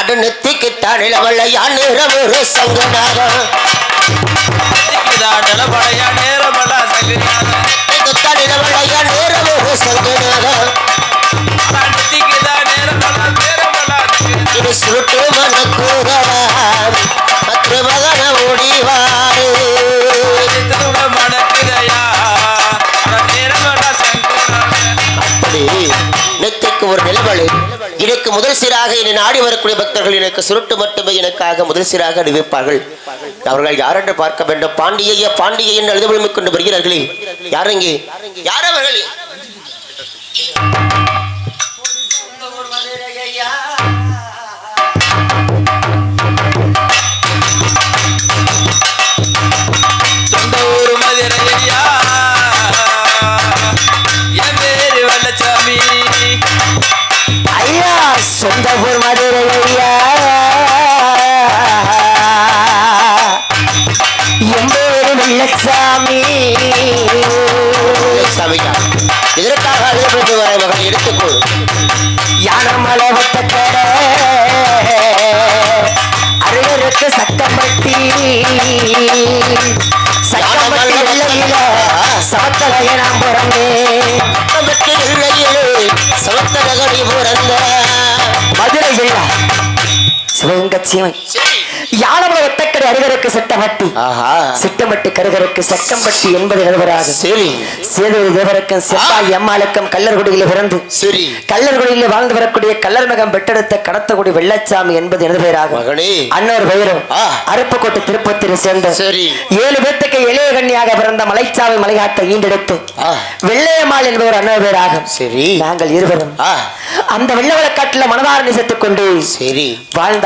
அடு நிறவொரு சங்கநாதம் இதா நிலப்படையா நேரமெல்லாம் சங்கநாதம் நெத்திக்குத்தான் இளவல்லையா நிறவொரு சங்கநாதம் எனக்கு முதல் சீராக என்னை நாடி வரக்கூடிய பக்தர்கள் எனக்கு சுருட்டு மட்டுமே எனக்காக முதல் சீராக அறிவிப்பார்கள் அவர்கள் யாரென்று பார்க்க வேண்டும்? பாண்டிய பாண்டிய என்று எழுதுபொழுமிக் கொண்டு வருகிறார்களே. யார் இங்கே? யார் அவர்கள்? சக்கம்பட்டி வெள்ளையில சமத்தலைய நாம் பிறந்தேன் சமத்து இல்லையிலே பிறந்த மதுரை ஜில்லா சிவகங்கை சீமை சரி யானமலை ஒத்தக்கடை அருகருக்கு சட்டமட்டி சிட்டமட்டு கருகருக்கு சட்டம்பட்டி என்பது எழுவராகும் சரி. சேதூர் தேவரக்கம் செவ்வாய் கல்லர்குடியில் பிறந்து சரி. கல்லர்குடியில் வாழ்ந்து வரக்கூடிய கல்லர் மகம் பெற்றெடுத்த கடத்தகுடி வெள்ளச்சாமி என்பது மகனே. அன்னோர் பெயரும். அருப்புக்கோட்டை திருப்பத்திரி சேர்ந்த சரி. ஏழு பேத்துக்கு இளைய கன்னியாக பிறந்த மலைச்சாமி மலைகாட்டை ஈண்டெடுத்து. வெள்ளையம்மாள் என்பவர் அன்னோர் பெயராகும் சரி. நாங்கள் இருவரும் அந்த வெள்ளவளக்காட்டுல மனதார நிசைத்துக் கொண்டு சரி.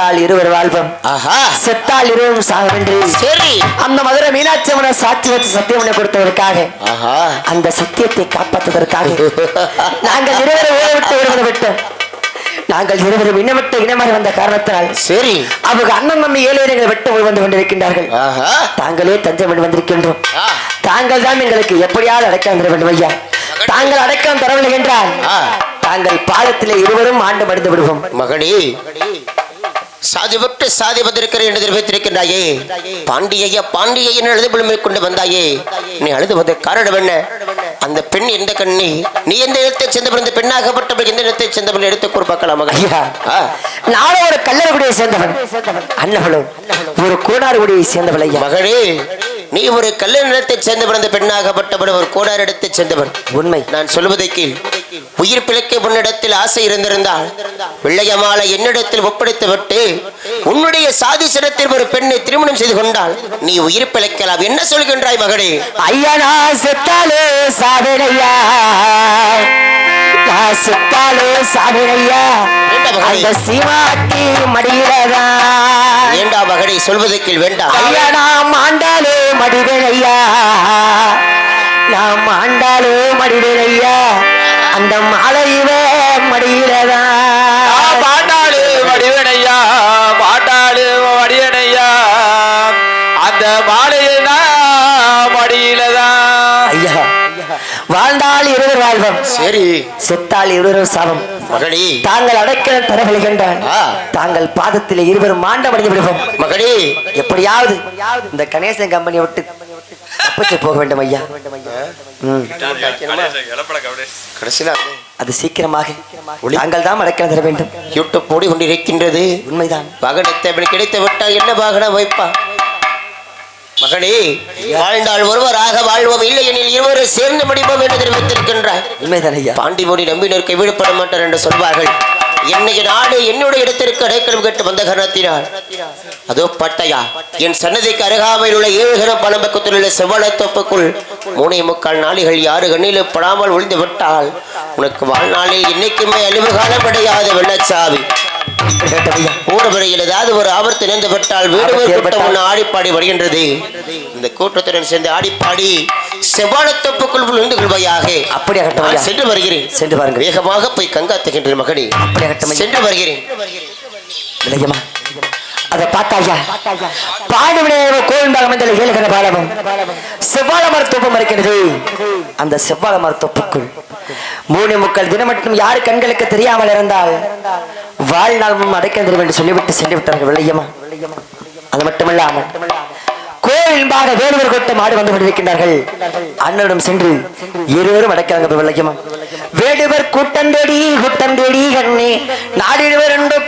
வாழ்ந்தால் இருவர் வாழ்வோம். செத்தால் இருவரும் சாகவென்று சரி. அந்த மதுரை மீனாட்சி அம்மனை சாட்சி வச்சு சத்தியம் கொடுத்ததற்காக அந்த சத்தியத்தை காப்பாற்றுவதற்காக நாங்கள் இருவரும் ஊரை விட்டு விடுவது விட்டோம் நாங்கள் இருவரும் இனமிட்டு இனமாக வந்த காரணத்தினால் சரி. அவங்க அண்ணன் தம்பி ஏழு இடங்களை விட்டு ஓடி வந்து கொண்டிருக்கின்றார்கள். ஆஹா. தாங்களே தஞ்சம் வந்திருக்கின்றோம். தாங்கள் தான் எங்களுக்கு எப்படியாவது அடைக்காம தர வேண்டும் ஐயா. தாங்கள் அடைக்காம தரவில்லை என்றால். தாங்கள் பாதத்திலே இருவரும் ஆண்டு மடிந்து விடுவோம். மகனே. சாதி விட்டு சாதி வந்திருக்கிற என்று தெரிவித்திருக்கின்றாயே பாண்டிய பாண்டிய என்று எழுதுபொழுமை கொண்டு வந்தாயே. நீ அழுதுவதற்கு காரணம் என்ன? அந்த பெண் எந்த கண்ணி? நீ எந்த இடத்தை சேர்ந்தவள்? இந்த பெண்ணாகப்பட்டவள் எந்த இடத்தை சேர்ந்தவள்? எடுத்து கொடுப்பாக்கலாம் மகன். ஐயா. நானும் ஒரு கல்லறைக்குடியை சேர்ந்தவன். அன்னவளும் ஒரு கூடாறுகுடியை சேர்ந்தவள் ஐயா. மகனே நீ ஒரு கல்ல நிலத்தை சேர்ந்தவன் அந்த பெண்ணாகப்பட்டவன் ஒரு கோடார் இடத்தை சேர்ந்தவன் உண்மை. நான் சொல்வதை கீழ் உயிர் பிழைக்க உன்னிடத்தில் ஆசை இருந்திருந்தால் வெள்ளையமாலை என்னிடத்தில் ஒப்படைத்து விட்டு உன்னுடைய சாதி சிரத்தில் ஒரு பெண்ணை திருமணம் செய்து கொண்டால் நீ உயிர் பிழைக்கலாம். என்ன சொல்கின்றாய் மகனே ஐயா நான் செத்தாலே சாவினையா நான் செத்தாலே மகனே? அந்த சீமாட்டி மடியிலதான் ஏண்டா மகனே சொல்வதை கீழ் வேண்டாம் ஐயா நாம் ஆண்டாலே மடிவேனையா நாம் ஆண்டாலே மடிவேனையா அந்த மாலையில மடியிலதான் பாட்டாளு வடிவனையா பாட்டாளு வடிவனையா அந்த மாலையில் மடியிலதான் ஐயா வாழ்ந்தால் இருவர் வாழ்வம் சரி. செத்தால் இருவரும் சாபம். மகனே தாங்கள் அடைக்கிற தரவழிகின்றான் ஆ. தாங்கள் பாதத்தில் இருவரும் மாண்டம் அடைந்து விடுவோம். மகனே எப்படியாவது இந்த கணேசன் கம்பெனியை விட்டு தப்பிச்சு போக வேண்டும் ஐயா. கடைசியில் அது சீக்கிரமாக தாங்கள் தான் அடைக்கலம் தர வேண்டும். யூடியூப் ஓடி கொண்டிருக்கின்றது உண்மைதான். வாகனத்தை அவன் கிடைத்து விட்டால் என்ன வாகனம் வைப்பா மகனே வாழ்ந்தால் ஒருவராக வாழ்வோம். இல்லை எனில் இருவரும் சேர்ந்து முடிப்போம் என்று தெரிவித்திருக்கின்றார். உண்மைதான் ஐயா. பாண்டிமொழி நம்பினருக்கு கைவிடப்பட மாட்டார் என்று சொல்வார்கள். என்னைய நாடு என்னுடைய இடத்திற்கு அடைக்கலம் கேட்டு வந்த கரணத்தினால். அதோ பட்டையா என் சன்னதிக்கு அருகாமையில் உள்ள ஏழுகிற பழம்பக்கத்தில் உள்ள செவ்வளத்தொப்புக்குள் மூனை முக்கால் நாளிகள் யாரு கண்ணிலும் படாமல் ஒளிந்து விட்டால் உனக்கு வாழ்நாளில் என்னைக்குமே அழிவு காலம் அடையாத வெள்ளச்சாவி ஊரவரையில் ஏதாவது ஒரு ஆபத்து நேர்ந்து விட்டால் வீடு ஆபத்து கூட்டம் ஒன்று ஆடிப்பாடி வருகின்றது. இந்த கூட்டத்துடன் சேர்ந்து ஆடிப்பாடி செவ்வாழத்தொப்புக்குள் விழுந்து கொள்வாயாக. அப்படியாகட்டும் ஐயா. நான் சென்று வருகிறேன். சென்று பாருங்க வேகமாக போய் கங்காத்துகின்ற மகனே. அப்படியாகட்டும் ஐயா. சென்று வருகிறேன். அதை பார்த்தாயா? ஏழுகிற பாலமும் செவ்வாழ இருக்கிறது அந்த செவ்வாழ மூணு முக்கள் தினம் மட்டும் யார் கண்களுக்கு தெரியாமல் இருந்தால் வாழ்நாள் அடைக்கின்ற என்று சொல்லிவிட்டு சென்று விட்டார்கள் வெள்ளையம்மா அது மட்டுமல்லாமல் கோயில்பாக வேடுவர் கொட்டம் ஆடு வந்து கொண்டிருக்கின்றார்கள். அண்ணனிடம் சென்று இருவரும் அடைக்கிறாங்க வெள்ளையம்மா வேடுவர் கூட்டந்தேடி கூட்டந்தேடி கண்ணே. நாடிடுவர் என்று